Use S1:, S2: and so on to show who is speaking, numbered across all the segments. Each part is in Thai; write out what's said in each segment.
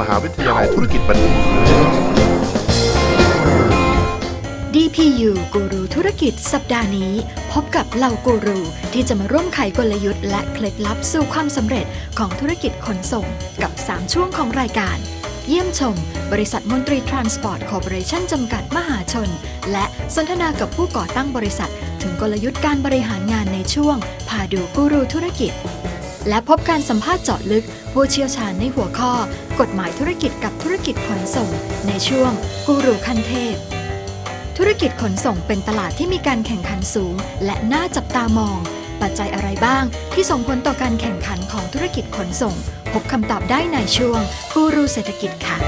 S1: มหาวิทยาลัยธุรกิจบัณฑิต
S2: DPU กูรูธุรกิจสัปดาห์นี้ พบกับเหล่ากูรูที่จะมาร่วมไขกลยุทธ์และเคล็ดลับสู่ความสำเร็จของธุรกิจขนส่งกับ 3 ช่วงของรายการ เยี่ยมชม บริษัทมนตรีทรานสปอร์ตคอร์ปอเรชั่นจำกัดมหาชน และสนทนากับผู้ก่อตั้งบริษัท ถึงกลยุทธ์การบริหารงานในช่วงพาดูกูรูธุรกิจ และพบการสัมภาษณ์เจาะลึก ผู้เชี่ยวชาญในหัวข้อ กฎหมายธุรกิจกับธุรกิจขนส่ง ในช่วงกูรูคันเทพ ธุรกิจขนส่งเป็นตลาดที่มีการแข่งขันสูง และน่าจับตามอง ปัจจัยอะไรบ้าง ที่ส่งผลต่อการแข่งขันของธุรกิจขนส่ง พบคำตอบได้ในช่วงกูรูเศรษฐกิจค่ะ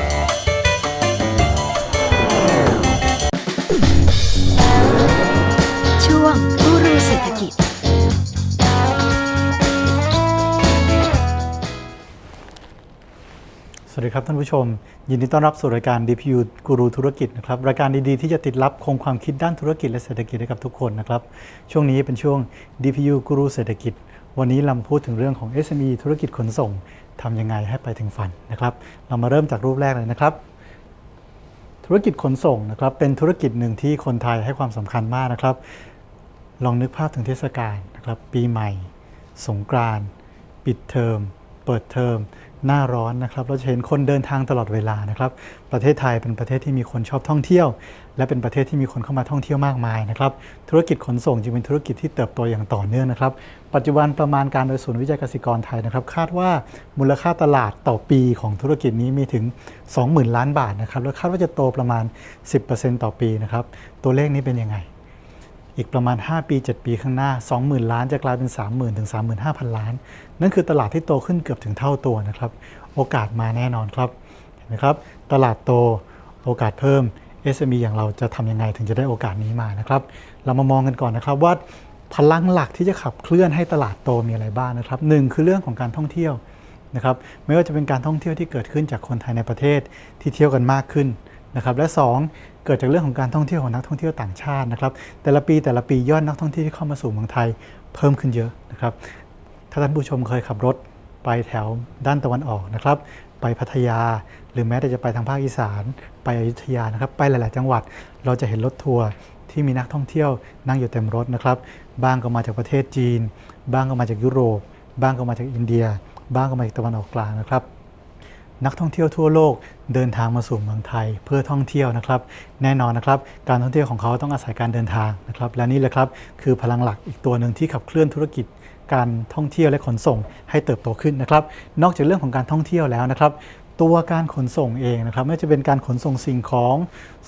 S3: สวัสดีครับท่านผู้ชม ยินดีต้อนรับสู่รายการ DPU กูรูธุรกิจนะครับรายการดีๆที่จะติดรับคงความคิดด้านธุรกิจและเศรษฐกิจให้กับทุกคนนะครับช่วงนี้เป็นช่วง DPU กูรูเศรษฐกิจ วันนี้เรามาพูดถึงเรื่องของ SME ธุรกิจขนส่งทำยังไงให้ไปถึงฝันนะครับ เรามาเริ่มจากรูปแรกเลยนะครับ ธุรกิจขนส่งนะครับเป็นธุรกิจหนึ่งที่คนไทยให้ความสำคัญมากนะครับ ลองนึกภาพถึงเทศกาลนะครับปีใหม่ สงกรานต์ปิดเทอมเปิดเทอม หน้าร้อนนะครับ เราจะเห็นคนเดินทางตลอดเวลานะครับ ประเทศไทยเป็นประเทศที่มีคนชอบท่องเที่ยว และเป็นประเทศที่มีคนเข้ามาท่องเที่ยวมากมายนะครับ ธุรกิจขนส่งจึงเป็นธุรกิจที่เติบโตอย่างต่อเนื่องนะครับ ปัจจุบันประมาณการโดยศูนย์วิจัยเกษตรกรไทยนะครับ คาดว่ามูลค่าตลาดต่อปีของธุรกิจนี้มีถึง 20,000 ล้านบาทนะครับ และคาดว่าจะโตประมาณ 10%ต่อปีนะครับ ตัวเลขนี้เป็นยังไง อีกประมาณ 5 ปี 7 ปีข้างหน้า 20,000 ล้านจะกลายเป็น 30,000ถึง35,000 ล้าน นั่นคือตลาดที่โตขึ้นเกือบถึงเท่าตัวนะครับ โอกาสมาแน่นอนครับเห็นไหมครับ ตลาดโตโอกาสเพิ่ม SME อย่างเราจะทำยังไงถึงจะได้โอกาสนี้มานะครับ เรามามองกันก่อนนะครับว่าพลังหลักที่จะขับเคลื่อนให้ตลาดโตมีอะไรบ้างนะครับหนึ่งคือเรื่องของการท่องเที่ยวนะครับไม่ว่าจะเป็นการท่องเที่ยวที่เกิดขึ้นจากคนไทยในประเทศที่เที่ยวกันมากขึ้น นะครับและ 2 เกิดจากเรื่องของการท่องเที่ยวของนักท่องเที่ยวต่างชาตินะครับแต่ละปีแต่ละปียอดนักท่องเที่ยวที่เข้ามาสู่เมืองไทยเพิ่มขึ้นเยอะนะครับถ้าท่านผู้ชมเคยขับรถไปแถวด้านตะวันออกนะครับไปพัทยา หรือแม้แต่จะไปทางภาคอีสาน ไปอยุธยานะครับไปหลาย ๆ จังหวัดเราจะเห็นรถทัวร์ที่มีนักท่องเที่ยวนั่งอยู่เต็มรถนะครับบ้างก็มาจากประเทศจีน บ้างก็มาจากยุโรป บ้างก็มาจากอินเดีย บ้างก็มาจากตะวันออกกลางนะครับ นักท่องเที่ยวทั่วโลกเดินทางมาสู่เมืองไทยเพื่อท่องเที่ยวนะครับ แน่นอนนะครับ การท่องเที่ยวของเขาต้องอาศัยการเดินทางนะครับ และนี่แหละครับคือพลังหลักอีกตัวหนึ่งที่ขับเคลื่อนธุรกิจการท่องเที่ยวและขนส่งให้เติบโตขึ้นนะครับ นอกจากเรื่องของการท่องเที่ยวแล้วนะครับตัวการขนส่งเองนะครับไม่ว่าจะเป็นการขนส่งสิ่งของ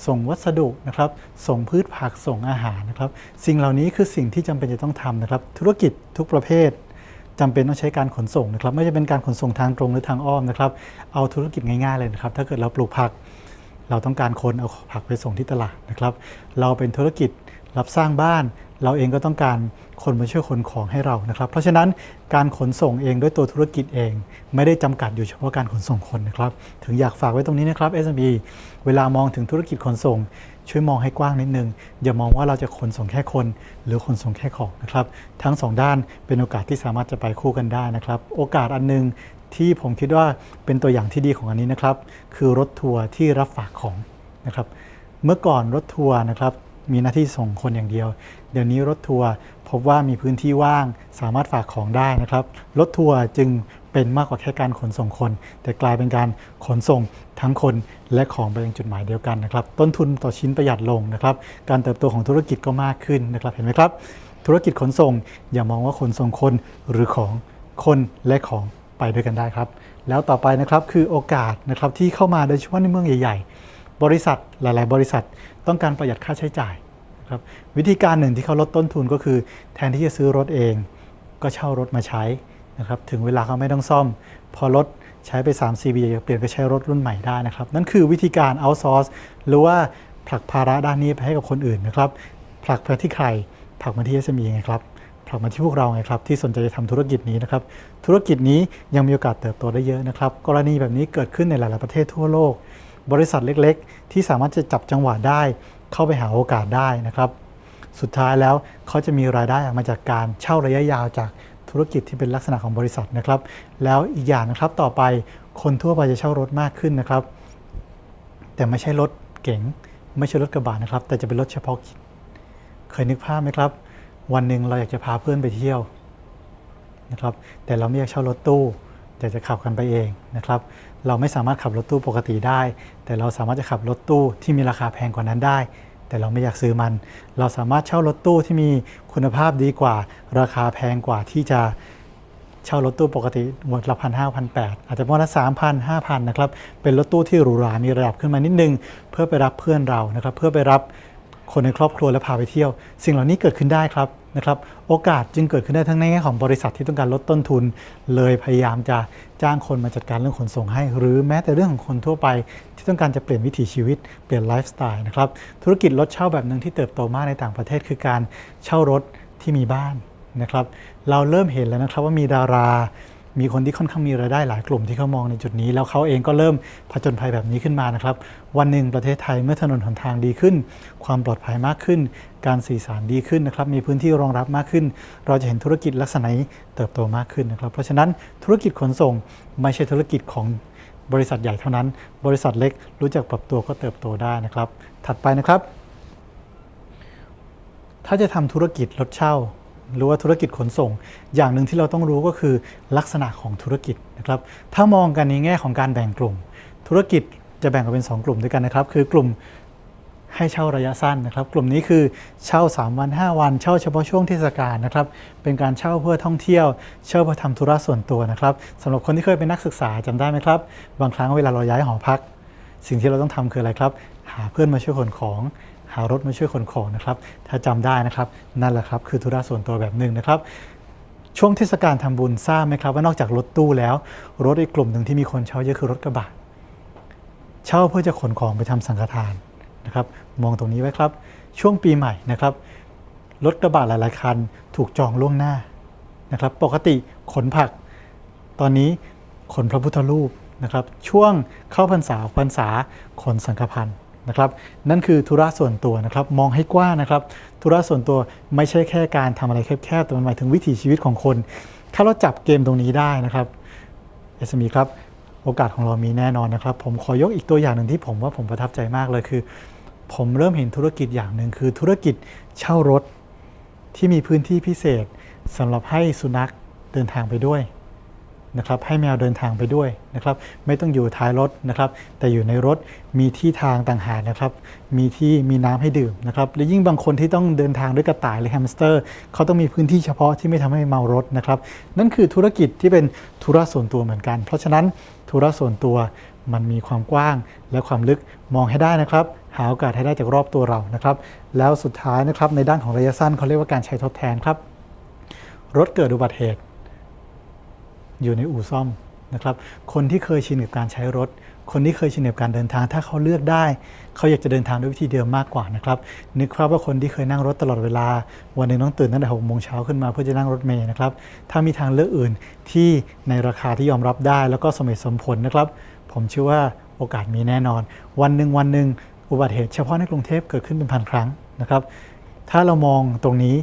S3: ส่งวัสดุนะครับ ส่งพืชผักส่งอาหารนะครับ สิ่งเหล่านี้คือสิ่งที่จำเป็นจะต้องทำนะครับ ธุรกิจทุกประเภท จำเป็นต้องใช้การขนส่งนะครับไม่ว่าจะเป็นการขนส่งทางตรงหรือทางอ้อมนะครับ เอาธุรกิจง่ายๆเลยนะครับ ถ้าเกิดเราปลูกผัก เราต้องการคนเอาผักไปส่งที่ตลาดนะครับ เราเป็นธุรกิจรับสร้างบ้าน เราเองก็ต้องการ คนมาช่วยขนของให้เรานะครับ เพราะฉะนั้นการขนส่งเองด้วยตัวธุรกิจเอง ไม่ได้จำกัดอยู่เฉพาะการขนส่งคนนะครับ ถึงอยากฝากไว้ตรงนี้นะครับ SME เวลามองถึงธุรกิจขนส่ง ช่วยมองให้กว้างนิดนึง อย่ามองว่าเราจะขนส่งแค่คน หรือขนส่งแค่ของนะครับ ทั้งสองด้านเป็นโอกาสที่สามารถจะไปคู่กันได้นะครับ โอกาสอันหนึงที่ผมคิดว่าเป็นตัวอย่างที่ดีของอันนี้นะครับ คือรถทัวร์ที่รับฝากของนะครับ เมื่อก่อนรถทัวร์นะครับมีหน้าที่ส่งคนอย่างเดียว เดี๋ยวนี้รถทัวร์ พบว่ามีพื้นที่ว่างสามารถฝากของได้นะครับรถทัวร์จึงเป็นมากกว่าแค่การขนส่งคน แต่กลายเป็นการขนส่งทั้งคนและของไปยังจุดหมายเดียวกันนะครับ ต้นทุนต่อชิ้นประหยัดลงนะครับ การเติบโตของธุรกิจก็มากขึ้นนะครับ เห็นไหมครับ ธุรกิจขนส่งอย่ามองว่าขนส่งคนหรือของคนและของไปด้วยกันได้ครับ แล้วต่อไปนะครับคือโอกาสนะครับที่เข้ามาโดยเฉพาะในเมืองใหญ่ ๆ บริษัทหลาย ๆ บริษัทต้องการประหยัดค่าใช้จ่าย ครับวิธีการหนึ่งที่เขาลดต้นทุนก็คือ แทนที่จะซื้อรถเอง ก็เช่ารถมาใช้นะครับถึงเวลาเขาไม่ต้องซ่อม พอรถใช้ไป 3 4ปีอยากจะเปลี่ยนไปใช้รถรุ่นใหม่ได้นะครับ นั่นคือวิธีการ outsource หรือว่าผลักภาระด้านนี้ไปให้กับคนอื่นนะครับผลักไปที่ใครผลักมาที่ SME ไงครับผลักมาที่พวกเราไงครับที่สนใจจะทำธุรกิจนี้นะครับธุรกิจนี้ยังมีโอกาสเติบโตได้เยอะนะครับกรณีแบบนี้เกิดขึ้นในหลาย ๆ ประเทศทั่วโลก บริษัทเล็ก ๆ ที่สามารถจะจับจังหวะได้ เข้าไปหาโอกาสได้นะครับ สุดท้ายแล้วเขาจะมีรายได้ออกมาจากการเช่าระยะยาวจากธุรกิจที่เป็นลักษณะของบริษัทนะครับ แล้วอีกอย่างนะครับต่อไปคนทั่วไปจะเช่ารถมากขึ้นนะครับ แต่ไม่ใช่รถเก๋งไม่ใช่รถกระบะนะครับ แต่จะเป็นรถเฉพาะกิจเคยนึกภาพไหมครับ วันหนึ่งเราอยากจะพาเพื่อนไปเที่ยวนะครับ แต่เราไม่อยากเช่ารถตู้ แต่จะขับกันไปเองนะครับ เราไม่สามารถขับรถตู้ปกติได้ แต่เราสามารถจะขับรถตู้ที่มีราคาแพงกว่านั้นได้ แต่เราไม่อยากซื้อมัน เราสามารถเช่ารถตู้ที่มีคุณภาพดีกว่า ราคาแพงกว่าที่จะเช่ารถตู้ปกติหมดละพันห้าพันแปดอาจจะหมดละสามพันห้าพันนะครับ เป็นรถตู้ที่หรูหรา มีระดับขึ้นมานิดนึง เพื่อไปรับเพื่อนเรานะครับ เพื่อไปรับคนในครอบครัวและพาไปเที่ยว สิ่งเหล่านี้เกิดขึ้นได้ครับ นะครับโอกาสจึงเกิดขึ้นได้ทั้งในแง่ของบริษัทที่ต้องการลดต้นทุน เลยพยายามจะจ้างคนมาจัดการเรื่องขนส่งให้ หรือแม้แต่เรื่องของคนทั่วไป ที่ต้องการจะเปลี่ยนวิถีชีวิตเปลี่ยนไลฟ์สไตล์นะครับธุรกิจรถเช่าแบบหนึ่งที่เติบโตมากในต่างประเทศคือการเช่ารถที่มีบ้านนะครับเราเริ่มเห็นแล้วนะครับว่ามีดารา มีคนที่ค่อนข้างมีรายได้หลายกลุ่มที่เขามองในจุดนี้ แล้วเขาเองก็เริ่มผจญภัยแบบนี้ขึ้นมานะครับ วันหนึ่งประเทศไทยเมื่อถนนหนทางดีขึ้น ความปลอดภัยมากขึ้น การสื่อสารดีขึ้นนะครับ มีพื้นที่รองรับมากขึ้น เราจะเห็นธุรกิจลักษณะนี้เติบโตมากขึ้นนะครับ เพราะฉะนั้นธุรกิจขนส่งไม่ใช่ธุรกิจของบริษัทใหญ่เท่านั้น บริษัทเล็กรู้จักปรับตัวก็เติบโตได้นะครับ ถัดไปนะครับ ถ้าจะทำธุรกิจรถเช่า หรือว่าธุรกิจขนส่ง อย่างหนึ่งที่เราต้องรู้ก็คือลักษณะของธุรกิจนะครับถ้ามองกันในแง่ของการแบ่งกลุ่ม ธุรกิจจะแบ่งออกเป็น 2 กลุ่มด้วยกันนะครับ คือกลุ่มให้เช่าระยะสั้นนะครับ กลุ่มนี้คือเช่า 3 วัน 5 วัน เช่าเฉพาะช่วงเทศกาลนะครับ เป็นการเช่าเพื่อท่องเที่ยว เช่าเพื่อทำธุระส่วนตัวนะครับสำหรับคนที่เคยเป็นนักศึกษาจำได้ไหมครับ บางครั้งเวลาเราย้ายหอพัก สิ่งที่เราต้องทำคืออะไรครับ หาเพื่อนมาช่วยขนของ หารถมาช่วยขนของนะครับ ถ้าจำได้นะครับ นั่นแหละครับ คือธุระส่วนตัวแบบหนึ่งนะครับ ช่วงเทศกาลทำบุญทราบไหมครับว่านอกจากรถตู้แล้ว รถอีกกลุ่มหนึ่งที่มีคนเช่าเยอะคือรถกระบะเช่าเพื่อจะขนของไปทำสังฆทานนะครับ มองตรงนี้ไว้ครับ ช่วงปีใหม่นะครับรถกระบะหลายๆ คันถูกจองล่วงหน้านะครับ ปกติขนผัก ตอนนี้ขนพระพุทธรูปนะครับ ช่วงเข้าพรรษาพรรษาขนสังฆพันธ์ นะครับนั่นคือธุระส่วนตัวนะครับมองให้กว้างนะครับธุระส่วนตัวไม่ใช่แค่การทำอะไรแคบๆแต่มันหมายถึงวิถีชีวิตของคน ถ้าเราจับเกมตรงนี้ได้นะครับ SME ครับโอกาสของเรามีแน่นอนนะครับ ผมขอยกอีกตัวอย่างหนึ่งที่ผมว่าผมประทับใจมากเลยคือ ผมเริ่มเห็นธุรกิจอย่างหนึ่งคือธุรกิจเช่ารถที่มีพื้นที่พิเศษสำหรับให้สุนัขเดินทางไปด้วย นะครับให้แมวเดินทางไปด้วยนะครับไม่ต้องอยู่ท้ายรถนะครับ แต่อยู่ในรถมีที่ทางต่างหากนะครับ มีที่มีน้ำให้ดื่มนะครับและยิ่งบางคนที่ต้องเดินทางด้วยกระต่ายหรือแฮมสเตอร์เขาต้องมีพื้นที่เฉพาะที่ไม่ทำให้เมารถนะครับ นั่นคือธุรกิจที่เป็นธุระส่วนตัวเหมือนกัน เพราะฉะนั้นธุระส่วนตัวมันมีความกว้างและความลึกมองให้ได้นะครับ หาโอกาสให้ได้จากรอบตัวเรานะครับ แล้วสุดท้ายนะครับในด้านของระยะสั้นเขาเรียกว่าการใช้ทดแทนครับรถเกิดอุบัติเหตุ อยู่ในอู่ซ่อมนะครับ คนที่เคยชินกับการใช้รถ คนที่เคยชินกับการเดินทาง ถ้าเขาเลือกได้ เขาอยากจะเดินทางด้วยวิธีเดิมมากกว่านะครับ นึกภาพว่าคนที่เคยนั่งรถตลอดเวลา วันหนึ่งต้องตื่นตั้งแต่หกโมงเช้าขึ้นมาเพื่อจะนั่งรถเมล์นะครับ ถ้ามีทางเลือกอื่นที่ในราคาที่ยอมรับได้ แล้วก็สมเหตุสมผลนะครับ ผมเชื่อว่าโอกาสมีแน่นอน วันหนึ่งวันหนึ่งอุบัติเหตุเฉพาะในกรุงเทพเกิดขึ้นเป็นพันครั้งนะครับ ถ้าเรามองตรงนี้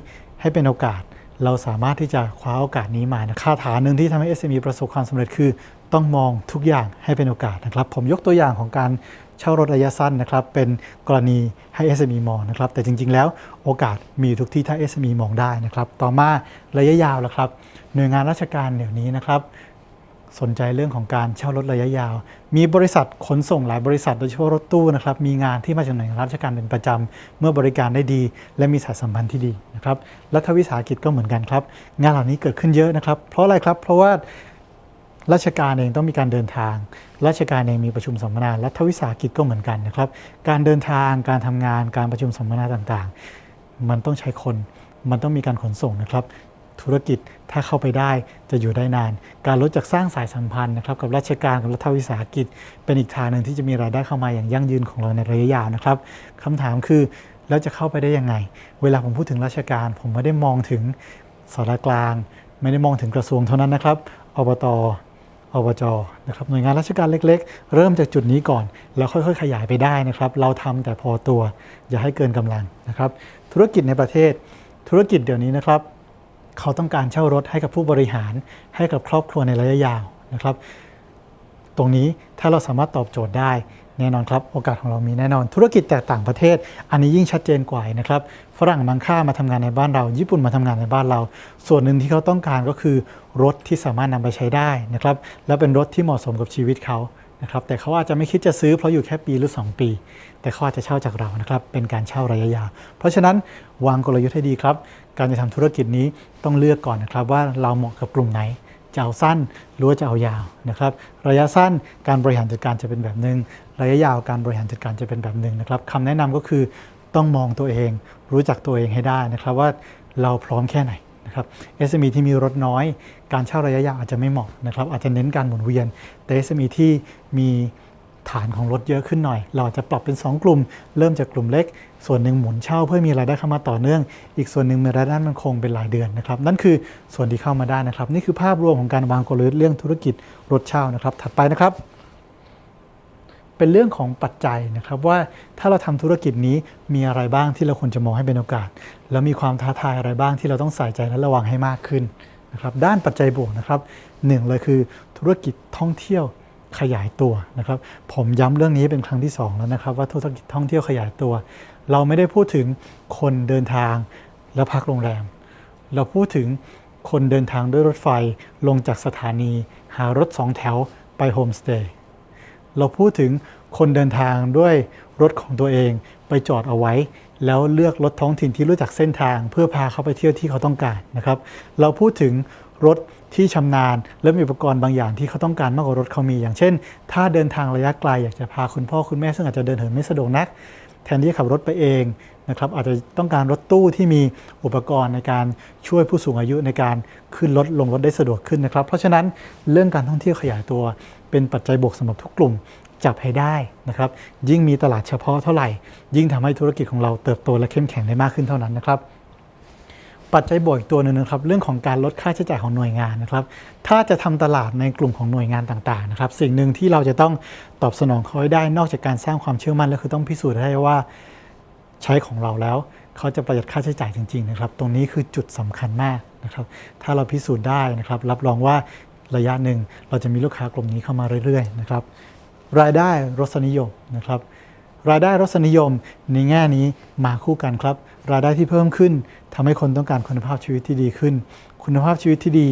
S3: ให้เป็นโอกาส เราสามารถที่จะคว้าโอกาสนี้มานะคาถาหนึ่งที่ทำให้ SME ประสบความสำเร็จคือ ต้องมองทุกอย่างให้เป็นโอกาสนะครับ ผมยกตัวอย่างของการเช่ารถระยะสั้นนะครับ เป็นกรณีให้ SME มองนะครับ แต่จริง ๆ แล้วโอกาสมีทุกที่ถ้า SME มองได้นะครับ ต่อมาระยะยาวแล้วครับ หน่วยงานราชการเดี๋ยวนี้นะครับ สนใจเรื่องของการเช่ารถระยะยาว มีบริษัทขนส่งหลายบริษัทโดยเฉพาะรถตู้นะครับ มีงานที่มาจากหน่วยงานราชการเป็นประจำ เมื่อบริการได้ดี และมีสายสัมพันธ์ที่ดีนะครับ รัฐวิสาหกิจก็เหมือนกันครับ งานเหล่านี้เกิดขึ้นเยอะนะครับ เพราะอะไรครับ เพราะว่าราชการเองต้องมีการเดินทาง ราชการเองมีประชุมสัมมนา รัฐวิสาหกิจก็เหมือนกันนะครับ การเดินทาง การทำงาน การประชุมสัมมนาต่างๆ มันต้องใช้คน มันต้องมีการขนส่งนะครับ ธุรกิจถ้าเข้าไปได้จะอยู่ได้นาน การรู้จักสร้างสายสัมพันธ์นะครับกับราชการกับรัฐวิสาหกิจ เป็นอีกทางหนึ่งที่จะมีรายได้เข้ามาอย่างยั่งยืนของเราในระยะยาวนะครับคำถามคือแล้วจะเข้าไปได้ยังไง เวลาผมพูดถึงราชการ ผมไม่ได้มองถึงสารกลาง ไม่ได้มองถึงกระทรวงเท่านั้นนะครับอบตอบจนะครับหน่วยงานราชการเล็ก ๆ เริ่มจากจุดนี้ก่อน แล้วค่อยๆ ขยายไปได้นะครับ เราทำแต่พอตัวอย่าให้เกินกำลังนะครับ ธุรกิจในประเทศธุรกิจเดี๋ยวนี้นะครับ เขาต้องการเช่ารถให้กับผู้บริหารให้กับครอบครัวในระยะยาวนะครับ ตรงนี้ถ้าเราสามารถตอบโจทย์ได้แน่นอนครับ โอกาสของเรามีแน่นอน ธุรกิจแตกต่างประเทศ อันนี้ยิ่งชัดเจนกว่านะครับฝรั่งมังค่ามาทำงานในบ้านเรา ญี่ปุ่นมาทำงานในบ้านเรา ส่วนหนึ่งที่เขาต้องการก็คือรถที่สามารถนำไปใช้ได้นะครับและเป็นรถที่เหมาะสมกับชีวิตเขา นะครับแต่เขาอาจจะไม่คิดจะซื้อเพราะอยู่แค่ปีหรือ 2 ปี แต่เขาอาจจะเช่าจากเรานะครับเป็นการเช่าระยะยาวเพราะฉะนั้นวางกลยุทธ์ให้ดีครับ การจะทำธุรกิจนี้ต้องเลือกก่อนนะครับว่าเราเหมาะกับกลุ่มไหนจะเอาสั้นหรือว่าจะเอายาวนะครับระยะสั้นการบริหารจัดการจะเป็นแบบหนึ่งระยะยาวการบริหารจัดการจะเป็นแบบหนึ่งนะครับคำแนะนำก็คือต้องมองตัวเอง รู้จักตัวเองให้ได้นะครับว่าเราพร้อมแค่ไหน นะครับ SME ที่มีรถน้อย การเช่าระยะยาวอาจจะไม่เหมาะนะครับอาจจะเน้นการหมุนเวียน แต่ SME ที่มีฐานของรถเยอะขึ้นหน่อย เราอาจจะปรับเป็น 2 กลุ่ม เริ่มจากกลุ่มเล็ก ส่วนหนึ่งหมุนเช่าเพื่อมีรายได้เข้ามาต่อเนื่อง อีกส่วนหนึ่งมีรายได้มันคงเป็นรายเดือนนะครับ นั่นคือส่วนที่เข้ามาได้นะครับ นี่คือภาพรวมของการวางกลยุทธ์เรื่องธุรกิจรถเช่านะครับ ถัดไปนะครับ เป็นเรื่องของปัจจัยนะครับว่าถ้าเราทำธุรกิจนี้มีอะไรบ้างที่เราควรจะมองให้เป็นโอกาส แล้วมีความท้าทายอะไรบ้างที่เราต้องใส่ใจและระวังให้มากขึ้นนะครับด้านปัจจัยบวกนะครับหนึ่งเลยคือธุรกิจท่องเที่ยวขยายตัวนะครับ ผมย้ำเรื่องนี้เป็นครั้งที่สองแล้วนะครับ ว่าธุรกิจท่องเที่ยวขยายตัว เราไม่ได้พูดถึงคนเดินทางแล้วพักโรงแรม เราพูดถึงคนเดินทางด้วยรถไฟลงจากสถานี หารถสองแถวไปโฮมสเตย์ เราพูดถึงคนเดินทางด้วยรถของตัวเองไปจอดเอาไว้ แล้วเลือกรถท้องถิ่นที่รู้จักเส้นทาง เพื่อพาเขาไปเที่ยวที่เขาต้องการนะครับ เราพูดถึงรถที่ชำนาญ และมีอุปกรณ์บางอย่างที่เขาต้องการมากกว่ารถเขามี อย่างเช่น ถ้าเดินทางระยะไกลอยากจะพาคุณพ่อคุณแม่ซึ่งอาจจะเดินเหินไม่สะดวกนัก แทนที่จะขับรถไปเองนะครับอาจจะต้องการรถตู้ที่มีอุปกรณ์ในการช่วยผู้สูงอายุในการขึ้นรถลงรถได้สะดวกขึ้นนะครับ เพราะฉะนั้นเรื่องการท่องเที่ยวขยายตัว เป็นปัจจัยบวกสำหรับทุกกลุ่มจับให้ได้นะครับ ยิ่งมีตลาดเฉพาะเท่าไหร่ ยิ่งทำให้ธุรกิจของเราเติบโตและเข้มแข็งได้มากขึ้นเท่านั้นนะครับ ปัจจัยบวกอีกตัวหนึ่งนะครับ เรื่องของการลดค่าใช้จ่ายของหน่วยงานนะครับ ถ้าจะทำตลาดในกลุ่มของหน่วยงานต่างๆนะครับ สิ่งหนึ่งที่เราจะต้องตอบสนองเขาให้ได้นอกจากการสร้างความเชื่อมั่นแล้วคือต้องพิสูจน์ให้ว่าใช้ของเราแล้วเขาจะประหยัดค่าใช้จ่ายจริงๆนะครับ ตรงนี้คือจุดสำคัญมากนะครับ ถ้าเราพิสูจน์ได้นะครับ รับรองว่า ระยะหนึ่ง เราจะมีลูกค้ากลุ่มนี้เข้ามาเรื่อยๆนะครับรายได้รสนิยมนะครับรายได้รสนิยมในแง่นี้มาคู่กันครับ รายได้ที่เพิ่มขึ้นทำให้คนต้องการคุณภาพชีวิตที่ดีขึ้น คุณภาพชีวิตที่ดี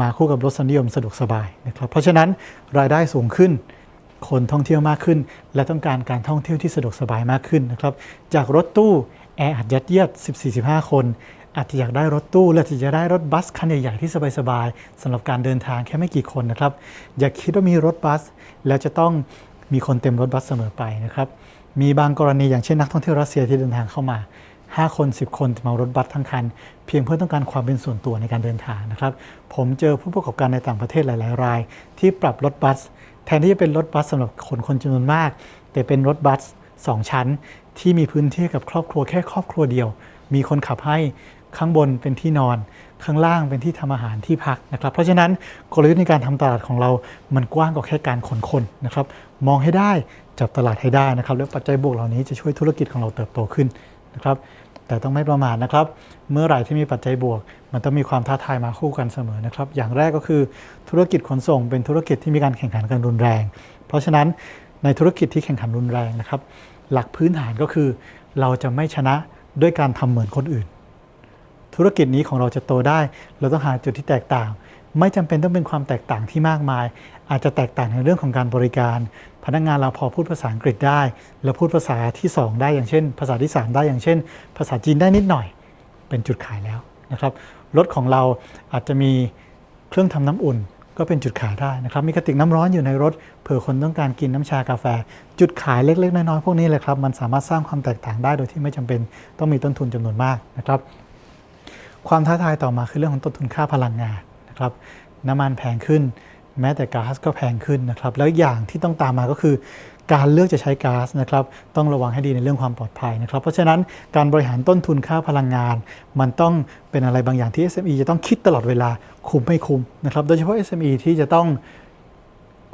S3: มาคู่กับรสนิยมสะดวกสบายนะครับ เพราะฉะนั้นรายได้สูงขึ้น คนท่องเที่ยวมากขึ้น และต้องการการท่องเที่ยวที่สะดวกสบายมากขึ้นนะครับ จากรถตู้แอร์อัดยัดเยียด 14-15 คน อาจจะอยากได้รถตู้และอาจจะได้รถบัสคันใหญ่ๆที่สบายๆสำหรับการเดินทางแค่ไม่กี่คนนะครับ อย่าคิดว่ามีรถบัส แล้วจะต้องมีคนเต็มรถบัสเสมอไปนะครับ มีบางกรณีอย่างเช่นนักท่องเที่ยวรัสเซียที่เดินทางเข้ามา 5 คน 10 คนมารถบัสทั้งคัน เพียงเพื่อต้องการความเป็นส่วนตัวในการเดินทางนะครับ ผมเจอผู้ประกอบการในต่างประเทศหลาย ๆ ราย ที่ปรับรถบัส แทนที่จะเป็นรถบัสสำหรับคนคนจำนวนมาก แต่เป็นรถบัส 2 ชั้นที่มีพื้นที่กับครอบครัวแค่ครอบครัวเดียว มีคนขับให้ ข้างบนเป็นที่นอน ข้างล่างเป็นที่ทำอาหารที่พักนะครับ เพราะฉะนั้นกลยุทธ์ในการทำตลาดของเรา มันกว้างกว่าแค่การขนคนนะครับ มองให้ได้จับตลาดให้ได้นะครับแล้วปัจจัยบวกเหล่านี้จะช่วยธุรกิจของเราเติบโตขึ้นนะครับแต่ต้องไม่ประมาทนะครับ เมื่อไหร่ที่มีปัจจัยบวก มันต้องมีความท้าทายมาคู่กันเสมอนะครับ อย่างแรกก็คือธุรกิจขนส่งเป็นธุรกิจที่มีการแข่งขันกันรุนแรง เพราะฉะนั้นในธุรกิจที่แข่งขันรุนแรงนะครับ หลักพื้นฐานก็คือ เราจะไม่ชนะด้วยการทำเหมือนคนอื่น ธุรกิจนี้ของเราจะโตได้ เราต้องหาจุดที่แตกต่าง ไม่จำเป็นต้องเป็นความแตกต่างที่มากมาย อาจจะแตกต่างในเรื่องของการบริการ พนักงานเราพอพูดภาษาอังกฤษได้ แล้วพูดภาษาที่ 2 ได้อย่างเช่น ภาษาที่ 3 ได้อย่างเช่น ภาษาจีนได้นิดหน่อย เป็นจุดขายแล้วนะครับรถของเราอาจจะมีเครื่องทำน้ำอุ่นก็เป็นจุดขายได้นะครับ มีกระติกน้ำร้อนอยู่ในรถ เผื่อคนต้องการกินน้ำชากาแฟ จุดขายเล็ก ๆ น้อยๆพวกนี้เลยครับ มันสามารถสร้างความแตกต่างได้โดยที่ไม่จำเป็นต้องมีต้นทุนจำนวนมากนะครับ ความท้าทายต่อมาคือเรื่องของต้นทุนค่าพลังงานนะครับน้ำมันแพงขึ้น แม้แต่ก๊าซก็แพงขึ้นนะครับแล้วอย่างที่ต้องตามมาก็คือ การเลือกจะใช้ก๊าซนะครับต้องระวังให้ดีในเรื่องความปลอดภัยนะครับ เพราะฉะนั้นการบริหารต้นทุนค่าพลังงาน มันต้องเป็นอะไรบางอย่างที่ SME จะต้องคิดตลอดเวลาคุ้มไม่คุ้มนะครับโดยเฉพาะ SME ที่จะต้อง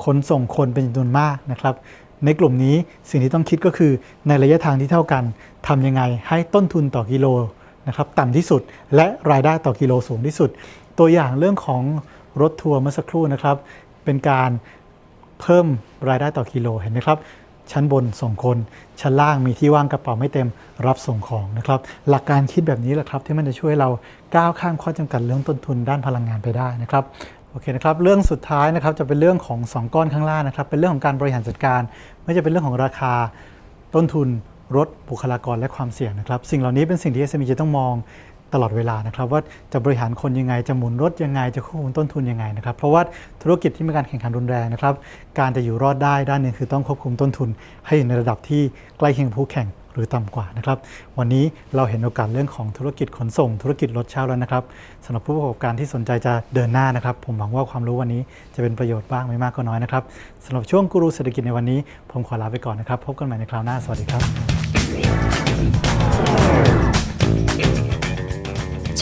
S3: ขนส่งคนเป็นจำนวนมากนะครับในกลุ่มนี้สิ่งที่ต้องคิดก็คือในระยะทางที่เท่ากันทำยังไงให้ต้นทุนต่อกิโล นะครับต่ำที่สุดและรายได้ต่อกิโลสูงที่สุด ตัวอย่างเรื่องของรถทัวร์เมื่อสักครู่นะครับ เป็นการเพิ่มรายได้ต่อกิโลเห็นไหมครับ ชั้นบนส่งคน ชั้นล่างมีที่ว่างกระเป๋าไม่เต็มรับส่งของนะครับ หลักการคิดแบบนี้แหละครับที่มันจะช่วยเราก้าวข้ามข้อจำกัดเรื่องต้นทุนด้านพลังงานไปได้นะครับโอเคนะครับ เรื่องสุดท้ายนะครับจะเป็นเรื่องของสองก้อนข้างล่างนะครับ เป็นเรื่องของการบริหารจัดการ ไม่จะเป็นเรื่องของราคาต้นทุน รถบุคลากรและความเสี่ยงนะครับสิ่งเหล่านี้เป็นสิ่งที่ SME จะต้องมองตลอดเวลานะครับว่าจะบริหารคนยังไง จะหมุนรถยังไง จะควบคุมต้นทุนยังไงนะครับเพราะว่าธุรกิจที่มีการแข่งขันรุนแรงนะครับการจะอยู่รอดได้ด้านหนึ่งคือต้องควบคุมต้นทุน ให้อยู่ในระดับที่ใกล้เคียงผู้แข่งหรือต่ำกว่านะครับวันนี้เราเห็นโอกาสเรื่องของธุรกิจขนส่ง ธุรกิจรถเช่าแล้วนะครับสำหรับผู้ประกอบการที่สนใจจะเดินหน้านะครับ ผมหวังว่าความรู้วันนี้จะเป็นประโยชน์บ้างไม่มากก็น้อยนะครับสำหรับช่วงกูรูเศรษฐกิจในวันนี้ ผมขอลาไปก่อนนะครับพบกันใหม่ในคราวหน้าสวัสดีครับ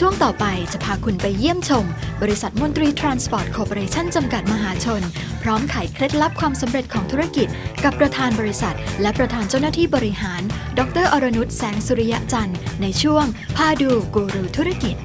S2: ช่วงต่อไปจะพาคุณไปเยี่ยมชม บริษัทมนตรีทรานสปอร์ตคอร์ปอเรชั่นจำกัดมหาชน พร้อมไขเคล็ดลับความสำเร็จของธุรกิจ กับประธานบริษัท และประธานเจ้าหน้าที่บริหาร ดรอรนุชแสงสุริยะจันทร์ในช่วงพาดูกูรูธุรกิจ